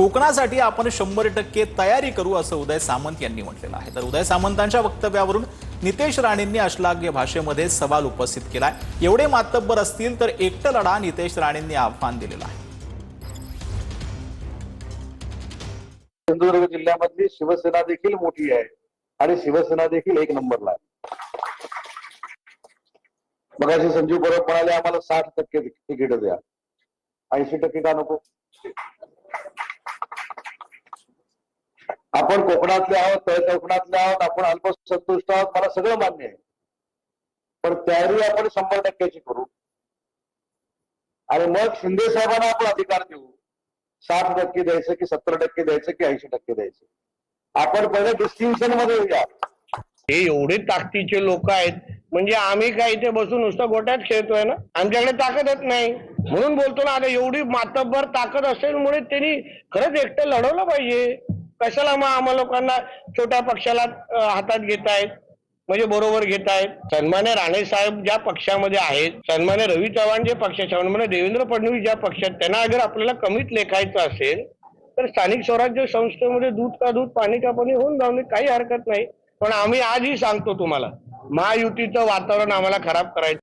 कोकणासाठी आपण शंभर टक्के तयारी करू असं उदय सामंत यांनी म्हटलेलं आहे. तर उदय सामंतांच्या वक्तव्यावरून नितेश राणेंनी अश्लाघ्य भाषेमध्ये सवाल उपस्थित केलाय. एवढे मातब्बर असतील तर एकटं लढा नितेश राणेंनी आव्हान दिलेलं आहे. सिंधुदुर्ग जिल्ह्यामधली शिवसेना देखील मोठी आहे आणि शिवसेना देखील एक नंबरला आहे. मगाशी संजीव परब म्हणाले आम्हाला साठ टक्के तिकीट द्या. ऐंशी टक्के का नको? आपण कोकणातले आहोत तळ कोकणातले आहोत आपण अल्पसंतुष्ट आहोत मला सगळं मान्य आहे. पण तयारी आपण शंभर टक्क्याची करू. आणि मग शिंदे साहेबांना आपण अधिकार देऊ. साठ टक्के द्यायचं की सत्तर टक्के द्यायचं की ऐंशी टक्के द्यायचं. आपण पहिले डिस्टिंक्शनमध्ये येऊया. हे एवढे ताकदीचे लोक आहेत. म्हणजे आम्ही काय इथे बसून नुसतं गोट्यात खेळतोय ना? आमच्याकडे ताकदच नाही. म्हणून बोलतो ना आता एवढी मातब्बर ताकद असेल मुळे त्यांनी खरंच एकटं लढवलं पाहिजे. कशाला मग आम्हा लोकांना छोट्या पक्षाला हातात घेत आहेत म्हणजे बरोबर घेत आहेत सन्मान्य राणे साहेब ज्या पक्षामध्ये आहेत सन्मान्य रवी चव्हाण जे पक्षाच्या सन्मान्य देवेंद्र फडणवीस ज्या पक्षात त्यांना अगर आपल्याला कमीत लेखायचं असेल तर स्थानिक स्वराज्य संस्थेमध्ये दूध का दूध पाणी का पाणी होऊन जाऊन काही हरकत नाही. पण आम्ही आजही सांगतो तुम्हाला महायुतीचं वातावरण आम्हाला खराब करायचं